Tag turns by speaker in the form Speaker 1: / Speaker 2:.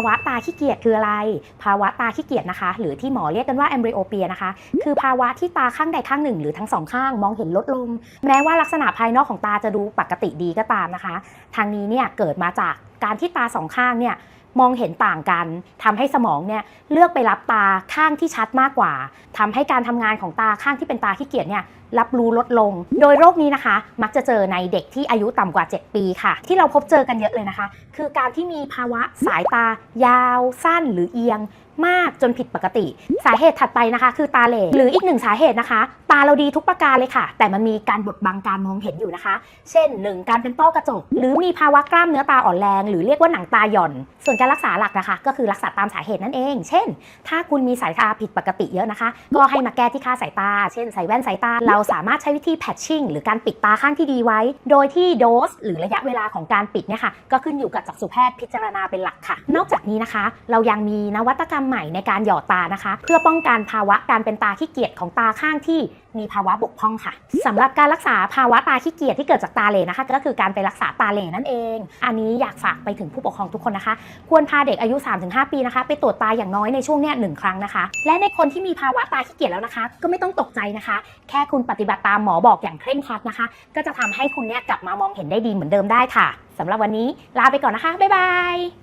Speaker 1: าวะตาขี้เกียจคืออะไร ภาวะตาขี้เกียจนะคะ หรือที่หมอเรียกกันว่าแอมบริโอเปียนะคะ คือภาวะที่ตาข้างใดข้างหนึ่ง หรือทั้งสองข้างมองเห็นลดลง แม้ว่าลักษณะภายนอกของตาจะดูปกติดีก็ตามนะคะ ทางนี้เนี่ยเกิดมาจากการที่ตาสองข้างเนี่ยมองเห็นต่างกันทำให้สมองเนี่ยเลือกไปรับตาข้างที่ชัดมากกว่าทำให้การทำงานของตาข้างที่เป็นตาขี้เกียจเนี่ย รับรู้ลดลง โดยโรคนี้นะคะ มักจะเจอในเด็กที่อายุต่ำกว่า 7 ปีค่ะ ที่เราพบเจอกันเยอะเลยนะคะ คือการที่มีภาวะสายตายาวสั้นหรือเอียง มากจนผิดปกติ สาเหตุถัดไปนะคะ คือตาเหล่หรืออีกหนึ่งสาเหตุนะคะ ตาเราดีทุกประการเลยค่ะ แต่มันมีการบดบังการมองเห็นอยู่นะคะ เช่น 1 การเป็นต้อกระจก หรือมีภาวะกล้ามเนื้อตาอ่อนแรง หรือเรียกว่าหนังตาหย่อน ส่วนการรักษาหลักนะคะ ก็คือรักษาตามสาเหตุนั่นเอง เช่น ถ้าคุณมีสายตาผิดปกติเยอะนะคะ ก็ให้มาแก้ที่ค่าสายตา เช่นใส่แว่นสายตา เราสามารถใช้วิธีแพทชิ่งหรือการปิดตาข้างที่ดีไว้ โดยที่โดส หรือระยะเวลาของการปิดเนี่ยค่ะ ก็ขึ้นอยู่กับจักษุแพทย์พิจารณาเป็นหลักค่ะ นอกจากนี้นะคะ เรายังมีนวัตกรรมใหม่ในการหยอดตานะคะ เพื่อป้องกันภาวะการเป็นตาขี้เกียจของตาข้างที่มีภาวะบกพร่องค่ะสำหรับการรักษาภาวะตาขี้เกียจที่เกิดจากตาเหลนะคะ ก็คือการไปรักษาตาเหลนั่นเอง อันนี้อยากฝากไปถึงผู้ปกครองทุกคนนะคะ ควรพาเด็กอายุ 3-5 ปีนะคะ ไปตรวจตาอย่างน้อยในช่วงเนี้ยหนึ่งครั้งนะคะ และในคนที่มีภาวะตาขี้เกียจแล้วนะคะ ก็ไม่ต้องตกใจนะคะ แค่คุณปฏิบัติตามหมอบอกอย่างเคร่งครัดนะคะ ก็จะทำให้คุณเนี่ยกลับมามองเห็นได้ดีเหมือนเดิมได้ค่ะสำหรับวันนี้ลาไปก่อนนะคะบ๊ายบาย